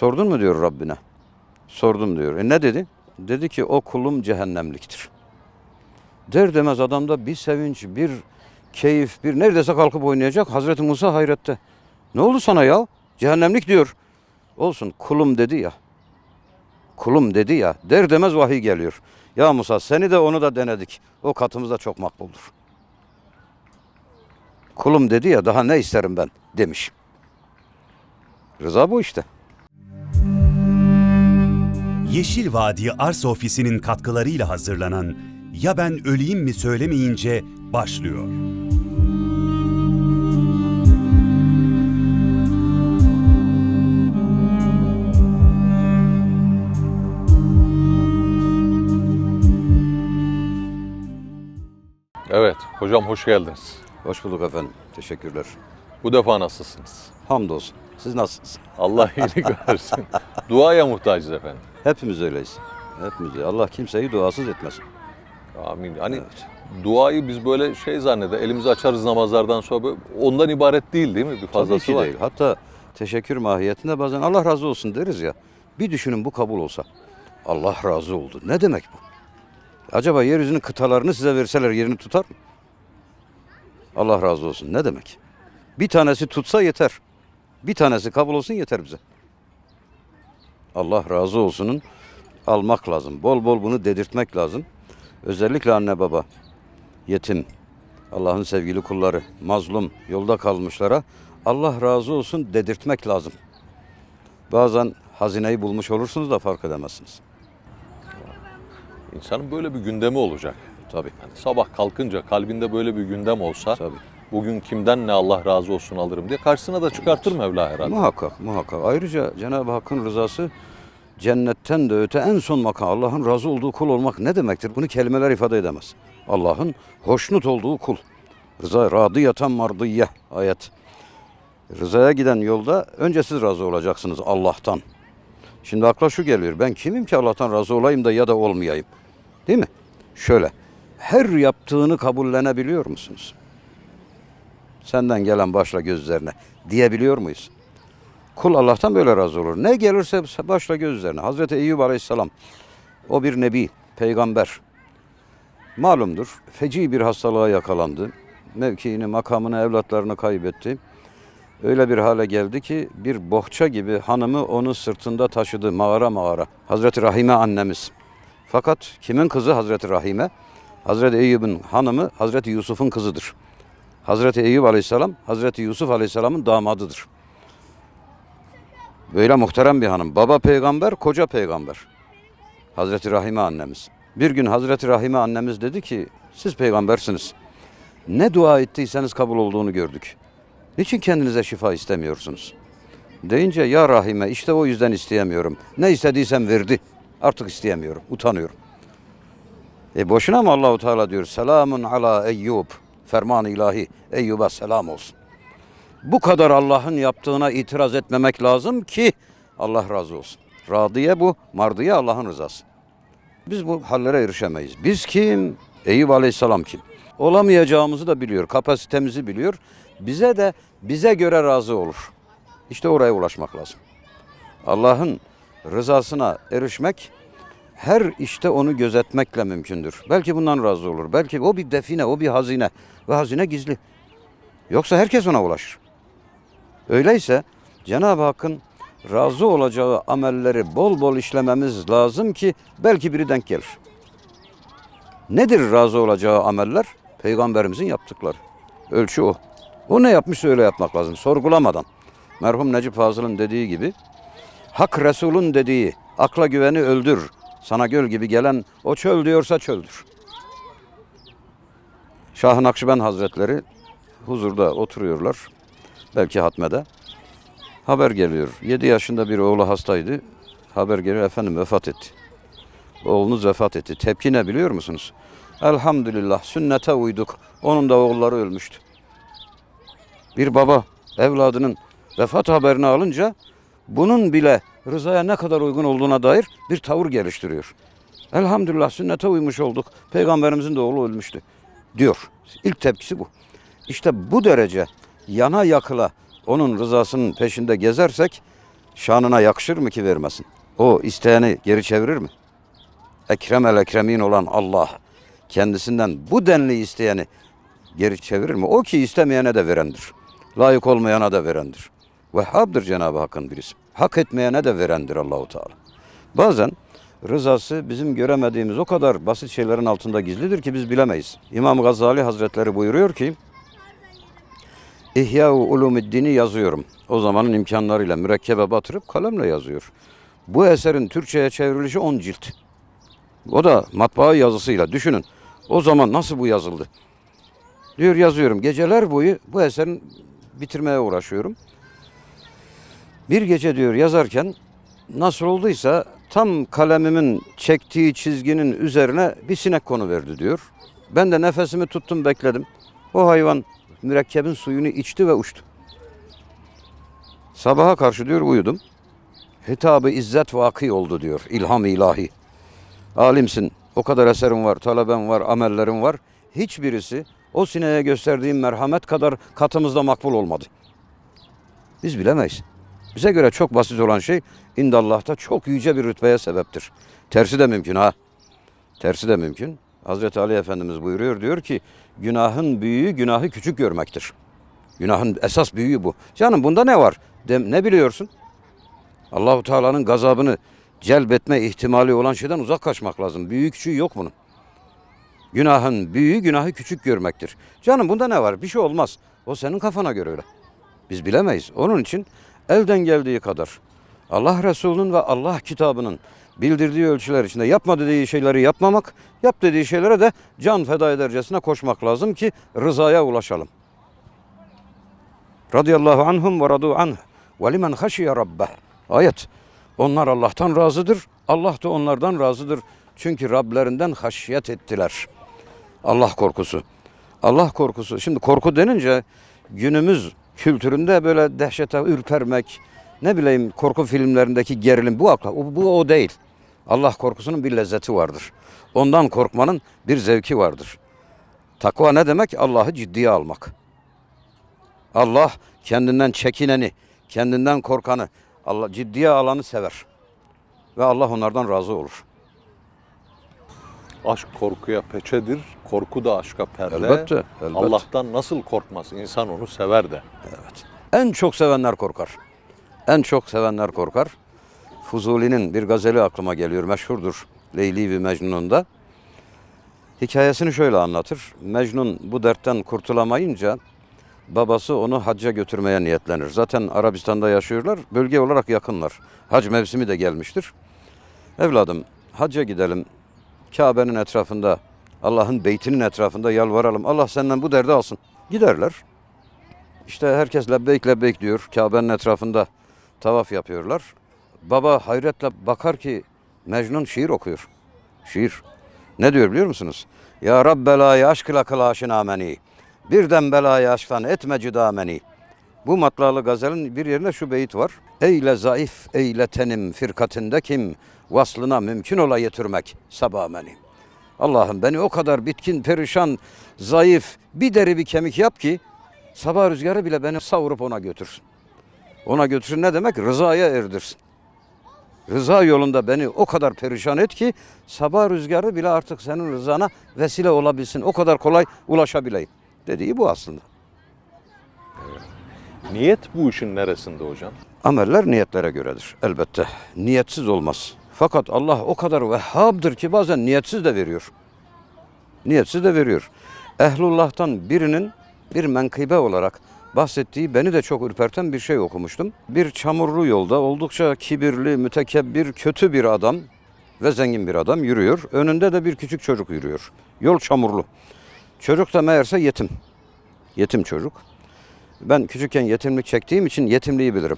Sordun mu diyor Rabbine. Sordum diyor. E ne dedi? Dedi ki o kulum cehennemliktir. Der demez adamda bir sevinç, bir keyif, bir neredeyse kalkıp oynayacak. Hazreti Musa hayrette. Ne oldu sana ya? Cehennemlik diyor. Olsun kulum dedi ya. Kulum dedi ya. Der demez vahiy geliyor. Ya Musa seni de onu da denedik. O katımızda çok makbuldur. Kulum dedi ya daha ne isterim ben demiş. Rıza bu işte. Yeşil Vadi Arsa Ofisi'nin katkılarıyla hazırlanan Ya Ben Öleyim Mi Söylemeyince başlıyor. Evet, hocam hoş geldiniz. Hoş bulduk efendim. Teşekkürler. Bu defa nasılsınız? Hamdolsun. Siz nasılsınız? Allah iyilik versin. Duaya muhtacız efendim. Hepimiz öyleyiz. Hepimiz öyle. Allah kimseyi duasız etmesin. Amin. Hani Evet. duayı biz böyle şey zanneder, elimizi açarız namazlardan sonra böyle, ondan ibaret değil değil mi? Bir Tabii fazlası ki var. değil. Hatta teşekkür mahiyetinde bazen Allah razı olsun deriz ya. Bir düşünün bu kabul olsa. Allah razı oldu. Ne demek bu? Acaba yeryüzünün kıtalarını size verseler yerini tutar mı? Allah razı olsun. Ne demek? Bir tanesi tutsa yeter. Bir tanesi kabul olsun yeter bize. Allah razı olsunun almak lazım. Bol bol bunu dedirtmek lazım. Özellikle anne baba, yetim, Allah'ın sevgili kulları, mazlum, yolda kalmışlara Allah razı olsun dedirtmek lazım. Bazen hazineyi bulmuş olursunuz da fark edemezsiniz. İnsanın böyle bir gündemi olacak. Tabii. Yani sabah kalkınca kalbinde böyle bir gündem olsa Tabii. Bugün kimden ne Allah razı olsun alırım diye karşısına da çıkartır Mevla herhalde. Muhakkak, muhakkak. Ayrıca Cenab-ı Hakk'ın rızası cennetten de öte en son makam. Allah'ın razı olduğu kul olmak ne demektir? Bunu kelimeler ifade edemez. Allah'ın hoşnut olduğu kul. Rıza radiyatan mardiyye ayet. Rızaya giden yolda önce siz razı olacaksınız Allah'tan. Şimdi akla şu geliyor. Ben kimim ki Allah'tan razı olayım da ya da olmayayım? Değil mi? Şöyle. Her yaptığını kabullenebiliyor musunuz? Senden gelen başla gözlerine diyebiliyor muyuz? Kul Allah'tan böyle razı olur. Ne gelirse başla göz üzerine. Hazreti Eyyub Aleyhisselam o bir nebi, peygamber. Malumdur. Feci bir hastalığa yakalandı. Mevkiini, makamını, evlatlarını kaybetti. Öyle bir hale geldi ki bir bohça gibi hanımı onu sırtında taşıdı mağara mağara. Hazreti Rahime annemiz. Fakat kimin kızı Hazreti Rahime? Hazreti Eyyub'un hanımı Hazreti Yusuf'un kızıdır. Hazreti Eyyub Aleyhisselam, Hazreti Yusuf Aleyhisselam'ın damadıdır. Böyle muhterem bir hanım. Baba peygamber, koca peygamber. Hazreti Rahime annemiz. Bir gün Hazreti Rahime annemiz dedi ki, siz peygambersiniz. Ne dua ettiyseniz kabul olduğunu gördük. Niçin kendinize şifa istemiyorsunuz? Deyince ya Rahime işte o yüzden isteyemiyorum. Ne istediysem verdi. Artık isteyemiyorum. Utanıyorum. E boşuna mı Allahu Teala diyor? Selamun ala Eyyub. Ferman ilahi. Eyyub'a selam olsun. Bu kadar Allah'ın yaptığına itiraz etmemek lazım ki Allah razı olsun. Radiye bu, mardiye Allah'ın rızası. Biz bu hallere erişemeyiz. Biz kim? Eyüp Aleyhisselam kim? Olamayacağımızı da biliyor, kapasitemizi biliyor. Bize de bize göre razı olur. İşte oraya ulaşmak lazım. Allah'ın rızasına erişmek her işte onu gözetmekle mümkündür. Belki bundan razı olur. Belki o bir define, o bir hazine. Ve hazine gizli. Yoksa herkes ona ulaşır. Öyleyse Cenab-ı Hakk'ın razı olacağı amelleri bol bol işlememiz lazım ki belki biri denk gelir. Nedir razı olacağı ameller? Peygamberimizin yaptıkları. Ölçü o. O ne yapmış öyle yapmak lazım sorgulamadan. Merhum Necip Fazıl'ın dediği gibi Hak Resul'ün dediği akla güveni öldür. Sana göl gibi gelen o çöl diyorsa çöldür. Şah-ı Nakşibend Hazretleri huzurda oturuyorlar. Belki hatmede. Haber geliyor. 7 yaşında bir oğlu hastaydı. Haber geliyor efendim vefat etti. Oğlunuz vefat etti. Tepki ne biliyor musunuz? Elhamdülillah sünnete uyduk. Onun da oğulları ölmüştü. Bir baba evladının vefat haberini alınca bunun bile rızaya ne kadar uygun olduğuna dair bir tavır geliştiriyor. Elhamdülillah sünnete uymuş olduk. Peygamberimizin de oğlu ölmüştü diyor. İlk tepkisi bu. İşte bu derece yana yakıla onun rızasının peşinde gezersek şanına yakışır mı ki vermesin? O isteyeni geri çevirir mi? Ekrem el ekremin olan Allah kendisinden bu denli isteyeni geri çevirir mi? O ki istemeyene de verendir. Layık olmayana da verendir. Vehhab'dır Cenab-ı Hakk'ın birisi. Hak etmeyene de verendir Allahu Teala. Bazen rızası bizim göremediğimiz o kadar basit şeylerin altında gizlidir ki biz bilemeyiz. İmam Gazali Hazretleri buyuruyor ki İhya-u Ulumiddin'i yazıyorum. O zamanın imkanlarıyla mürekkebe batırıp kalemle yazıyor. Bu eserin Türkçe'ye çevrilişi 10 cilt. O da matbaa yazısıyla. Düşünün. O zaman nasıl bu yazıldı? Diyor yazıyorum. Geceler boyu bu eserin bitirmeye uğraşıyorum. Bir gece diyor yazarken nasıl olduysa tam kalemimin çektiği çizginin üzerine bir sinek konu verdi diyor. Ben de nefesimi tuttum bekledim. O hayvan mürekkebin suyunu içti ve uçtu. Sabaha karşı diyor uyudum. Hitabı izzet vaki oldu diyor. İlham ilahi. Alimsin. O kadar eserin var, taleben var, amellerin var. Hiçbirisi o sineğe gösterdiğim merhamet kadar katımızda makbul olmadı. Biz bilemeyiz. Bize göre çok basit olan şey indallah'ta çok yüce bir rütbeye sebeptir. Tersi de mümkün ha. Tersi de mümkün. Hazreti Ali Efendimiz buyuruyor diyor ki günahın büyüğü günahı küçük görmektir. Günahın esas büyüğü bu. Canım bunda ne var? De, ne biliyorsun? Allahu Teala'nın gazabını celbetme ihtimali olan şeyden uzak kaçmak lazım. Büyük küçüğü yok bunun. Günahın büyüğü günahı küçük görmektir. Canım bunda ne var? Bir şey olmaz. O senin kafana göre öyle. Biz bilemeyiz. Onun için elden geldiği kadar Allah Resulü'nün ve Allah kitabının bildirdiği ölçüler içinde yapma dediği şeyleri yapmamak, yap dediği şeylere de can feda edercesine koşmak lazım ki rızaya ulaşalım. Radıyallahu anhum ve radu anh ve limen haşiye rabbeh. Ayet. Onlar Allah'tan razıdır. Allah da onlardan razıdır. Çünkü Rablerinden haşiyet ettiler. Allah korkusu. Allah korkusu. Şimdi korku denince günümüz kültüründe böyle dehşete ürpermek, ne bileyim korku filmlerindeki gerilim bu akla, bu, bu o değil. Allah korkusunun bir lezzeti vardır. Ondan korkmanın bir zevki vardır. Takva ne demek? Allah'ı ciddiye almak. Allah kendinden çekineni, kendinden korkanı, Allah ciddiye alanı sever. Ve Allah onlardan razı olur. Aşk korkuya peçedir, korku da aşka perde. Elbette, elbette. Allah'tan nasıl korkmaz? İnsan onu sever de. En çok sevenler korkar. En çok sevenler korkar. Fuzuli'nin bir gazeli aklıma geliyor. Meşhurdur Leyli ve Mecnun'unda. Hikayesini şöyle anlatır. Mecnun bu dertten kurtulamayınca babası onu hacca götürmeye niyetlenir. Zaten Arabistan'da yaşıyorlar. Bölge olarak yakınlar. Hac mevsimi de gelmiştir. Evladım hacca gidelim. Kabe'nin etrafında, Allah'ın beytinin etrafında yalvaralım. Allah senden bu derdi alsın. Giderler. İşte herkes lebbeyk lebbeyk diyor. Kabe'nin etrafında tavaf yapıyorlar. Baba hayretle bakar ki Mecnun şiir okuyor. Şiir. Ne diyor biliyor musunuz? Ya Rab belayı aşkla kıl aşinameni. Birden belayı aşktan etme cidameni. Bu matlalı gazelin bir yerinde şu beyit var. Eyle zayıf eyle tenim firkatinde kim vaslına mümkün ola yetirmek sabameni. Allah'ım beni o kadar bitkin, perişan, zayıf, bir deri bir kemik yap ki sabah rüzgarı bile beni savurup ona götürsün. Ona götürsün ne demek? Rızaya erdirsin. Rıza yolunda beni o kadar perişan et ki sabah rüzgarı bile artık senin rızana vesile olabilsin. O kadar kolay ulaşabileyim. Dediği bu aslında. Niyet bu işin neresinde hocam? Ameller niyetlere göredir elbette. Niyetsiz olmaz. Fakat Allah o kadar vehhabdır ki bazen niyetsiz de veriyor. Niyetsiz de veriyor. Ehlullah'tan birinin bir menkıbe olarak bahsettiği beni de çok ürperten bir şey okumuştum. Bir çamurlu yolda oldukça kibirli, mütekebbir, kötü bir adam ve zengin bir adam yürüyor. Önünde de bir küçük çocuk yürüyor. Yol çamurlu. Çocuk da meğerse yetim. Yetim çocuk. Ben küçükken yetimlik çektiğim için yetimliği bilirim.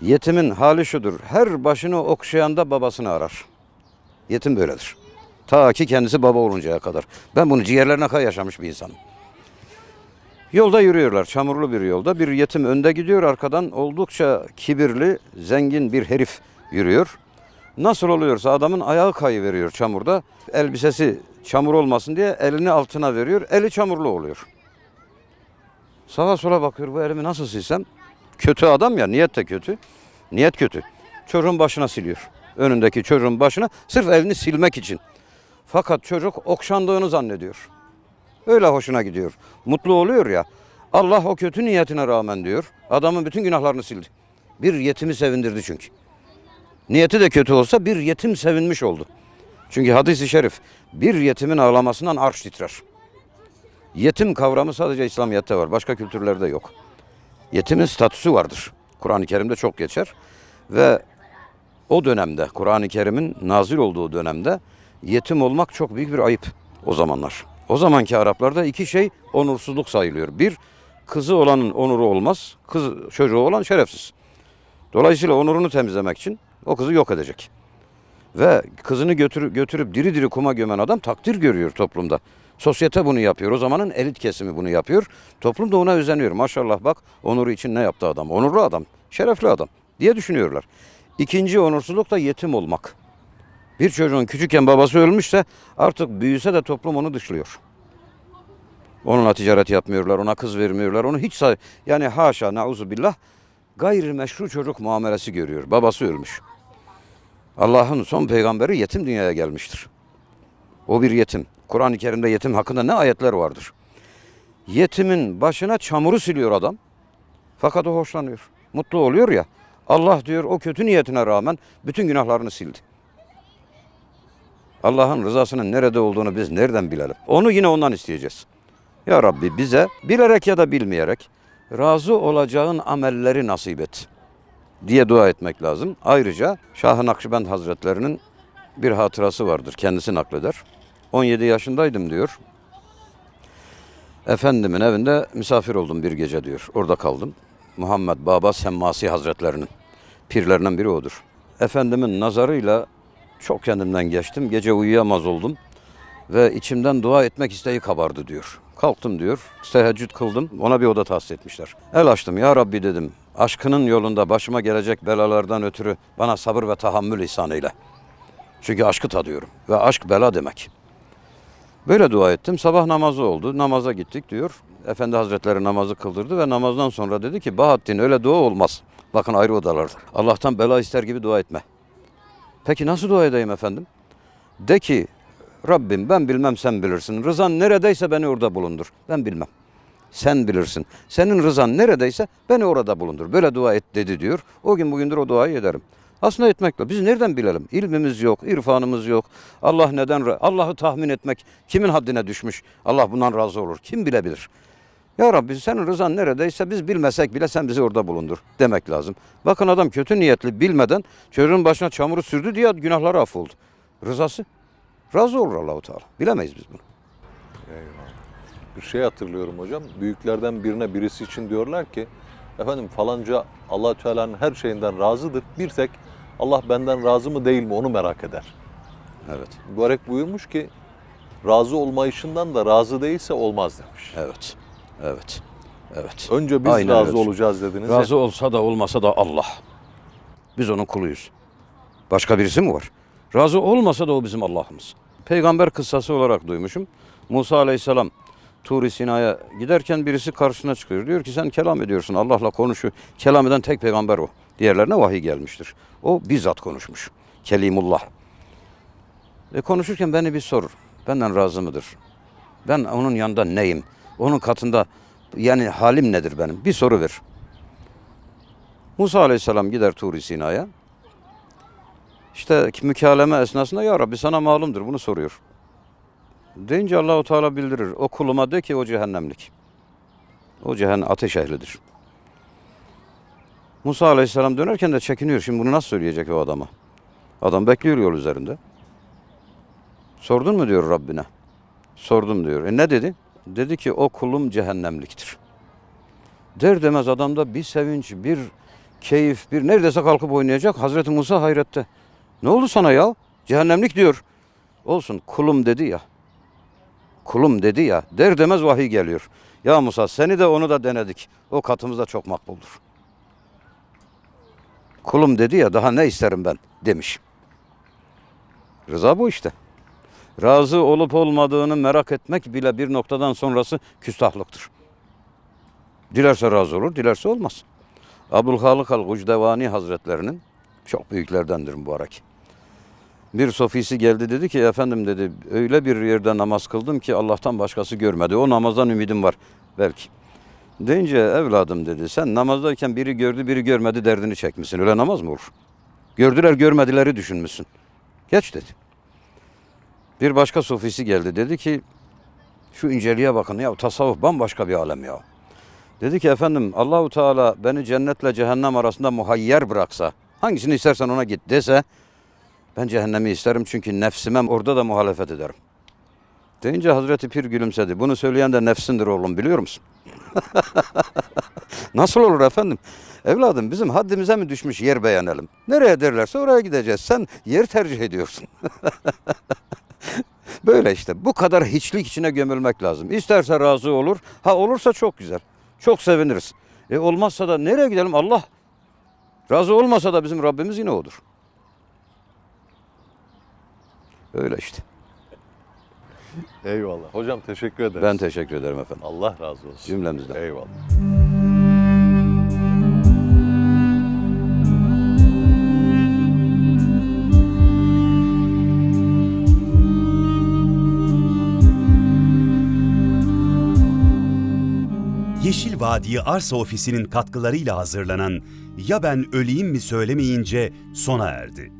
Yetimin hali şudur. Her başını okşayanda babasını arar. Yetim böyledir. Ta ki kendisi baba oluncaya kadar. Ben bunu ciğerlerine kadar yaşamış bir insanım. Yolda yürüyorlar. Çamurlu bir yolda. Bir yetim önde gidiyor. Arkadan oldukça kibirli, zengin bir herif yürüyor. Nasıl oluyorsa adamın ayağı kayıveriyor çamurda. Elbisesi çamur olmasın diye elini altına veriyor. Eli çamurlu oluyor. Sağa sola bakıyor bu elimi nasıl silsem. Kötü adam ya niyet de kötü. Niyet kötü. Çocuğun başına siliyor. Önündeki çocuğun başına sırf elini silmek için. Fakat çocuk okşandığını zannediyor. Öyle hoşuna gidiyor. Mutlu oluyor ya. Allah o kötü niyetine rağmen diyor. Adamın bütün günahlarını sildi. Bir yetimi sevindirdi çünkü. Niyeti de kötü olsa bir yetim sevinmiş oldu. Çünkü hadis-i şerif bir yetimin ağlamasından arş titrer. Yetim kavramı sadece İslamiyet'te var. Başka kültürlerde yok. Yetimin statüsü vardır. Kur'an-ı Kerim'de çok geçer. Ve o dönemde, Kur'an-ı Kerim'in nazil olduğu dönemde yetim olmak çok büyük bir ayıp o zamanlar. O zamanki Araplarda iki şey onursuzluk sayılıyor. Bir, kızı olanın onuru olmaz, kız çocuğu olan şerefsiz. Dolayısıyla onurunu temizlemek için o kızı yok edecek. Ve kızını götür, götürüp diri diri kuma gömen adam takdir görüyor toplumda. Sosyete bunu yapıyor. O zamanın elit kesimi bunu yapıyor. Toplum da ona özeniyor. Maşallah bak onuru için ne yaptı adam? Onurlu adam, şerefli adam diye düşünüyorlar. İkinci onursuzluk da yetim olmak. Bir çocuğun küçükken babası ölmüşse artık büyüse de toplum onu dışlıyor. Onunla ticaret yapmıyorlar, ona kız vermiyorlar. Onu hiç say yani haşa nauzu billah gayrimeşru çocuk muamelesi görüyor. Babası ölmüş. Allah'ın son peygamberi yetim dünyaya gelmiştir. O bir yetim. Kur'an-ı Kerim'de yetim hakkında ne ayetler vardır. Yetimin başına çamuru siliyor adam. Fakat o hoşlanıyor. Mutlu oluyor ya. Allah diyor o kötü niyetine rağmen bütün günahlarını sildi. Allah'ın rızasının nerede olduğunu biz nereden bilelim? Onu yine ondan isteyeceğiz. Ya Rabbi bize bilerek ya da bilmeyerek razı olacağın amelleri nasip et diye dua etmek lazım. Ayrıca Şah-ı Nakşibend Hazretlerinin bir hatırası vardır. Kendisi nakleder. 17 yaşındaydım diyor. Efendimin evinde misafir oldum bir gece diyor. Orada kaldım. Muhammed Baba Semmasi Hazretlerinin pirlerinden biri odur. Efendimin nazarıyla çok kendimden geçtim. Gece uyuyamaz oldum. Ve içimden dua etmek isteği kabardı diyor. Kalktım diyor. Teheccüd kıldım. Ona bir oda tahsis etmişler. El açtım. Ya Rabbi dedim. Aşkının yolunda başıma gelecek belalardan ötürü bana sabır ve tahammül ihsan eyle. Çünkü aşkı tadıyorum. Ve aşk bela demek. Böyle dua ettim. Sabah namazı oldu. Namaza gittik diyor. Efendi Hazretleri namazı kıldırdı ve namazdan sonra dedi ki Bahattin öyle dua olmaz. Bakın ayrı odalarda. Allah'tan bela ister gibi dua etme. Peki nasıl dua edeyim efendim? De ki Rabbim ben bilmem sen bilirsin. Rızan neredeyse beni orada bulundur. Ben bilmem. Sen bilirsin. Senin rızan neredeyse beni orada bulundur. Böyle dua et dedi diyor. O gün bugündür o duayı ederim. Aslında etmekle. Biz nereden bilelim? İlmimiz yok, irfanımız yok. Allah neden Allah'ı tahmin etmek kimin haddine düşmüş? Allah bundan razı olur. Kim bilebilir? Ya Rabbi senin rızan neredeyse biz bilmesek bile sen bizi orada bulundur demek lazım. Bakın adam kötü niyetli bilmeden çocuğun başına çamuru sürdü diye günahları affoldu. Rızası razı olur Allahu Teala. Bilemeyiz biz bunu. Bir şey hatırlıyorum hocam. Büyüklerden birine birisi için diyorlar ki efendim falanca Allah Teala'nın her şeyinden razıdır. Bir tek Allah benden razı mı değil mi onu merak eder. Evet. Mübarek buyurmuş ki razı olmayışından da razı değilse olmaz demiş. Evet. Evet. Evet. Önce biz Aynen razı öyle. olacağız dediniz. ya. Razı olsa da olmasa da Allah. Biz onun kuluyuz. Başka birisi mi var? Razı olmasa da o bizim Allah'ımız. Peygamber kıssası olarak duymuşum. Musa Aleyhisselam Tur-i Sina'ya giderken birisi karşısına çıkıyor. Diyor ki sen kelam ediyorsun. Allah'la konuşuyor. Kelam eden tek peygamber o. Diğerlerine vahiy gelmiştir. O bizzat konuşmuş. Kelimullah. E konuşurken beni bir sor. Benden razı mıdır? Ben onun yanında neyim? Onun katında yani halim nedir benim? Bir soru ver. Musa Aleyhisselam gider Tur-i Sina'ya. İşte mükaleme esnasında ya Rabbi sana malumdur bunu soruyor. Deyince Allahu Teala bildirir. O kuluma de ki o cehennemlik. O cehennem ateş ehlidir. Musa Aleyhisselam dönerken de çekiniyor. Şimdi bunu nasıl söyleyecek o adama? Adam bekliyor yol üzerinde. Sordun mu diyor Rabbine. Sordum diyor. E ne dedi? Dedi ki o kulum cehennemliktir. Der demez adamda bir sevinç, bir keyif, bir neredeyse kalkıp oynayacak. Hazreti Musa hayrette. Ne oldu sana ya? Cehennemlik diyor. Olsun kulum dedi ya. Kulum dedi ya. Der demez vahiy geliyor. Ya Musa seni de onu da denedik. O katımızda çok makbuldur. Kulum dedi ya daha ne isterim ben demiş. Rıza bu işte. Razı olup olmadığını merak etmek bile bir noktadan sonrası küstahlıktır. Dilerse razı olur, dilerse olmaz. Abdülhalik el-Gucdevani Hazretlerinin çok büyüklerdendir mübarek. Bir sofisi geldi dedi ki efendim dedi öyle bir yerde namaz kıldım ki Allah'tan başkası görmedi. O namazdan ümidim var belki. Deyince evladım dedi sen namazdayken biri gördü biri görmedi derdini çekmişsin. Öyle namaz mı olur? Gördüler görmedileri düşünmüşsün. Geç dedi. Bir başka sofisi geldi dedi ki şu inceliğe bakın ya tasavvuf bambaşka bir alem ya. Dedi ki efendim Allahu Teala beni cennetle cehennem arasında muhayyer bıraksa hangisini istersen ona git dese ben cehennemi isterim çünkü nefsime orada da muhalefet ederim. Deyince Hazreti Pir gülümsedi. Bunu söyleyen de nefsindir oğlum biliyor musun? Nasıl olur efendim? Evladım bizim haddimize mi düşmüş yer beğenelim? Nereye derlerse oraya gideceğiz. Sen yer tercih ediyorsun. Böyle işte bu kadar hiçlik içine gömülmek lazım. İsterse razı olur. Ha olursa çok güzel. Çok seviniriz. E olmazsa da nereye gidelim? Allah razı olmasa da bizim Rabbimiz yine odur. Öyle işte. Eyvallah. Hocam teşekkür ederiz. Ben teşekkür ederim efendim. Allah razı olsun. Cümlemizden. Eyvallah. Yeşil Vadi Arsa Ofisi'nin katkılarıyla hazırlanan Ya Ben Öleyim Mi Söylemeyince sona erdi.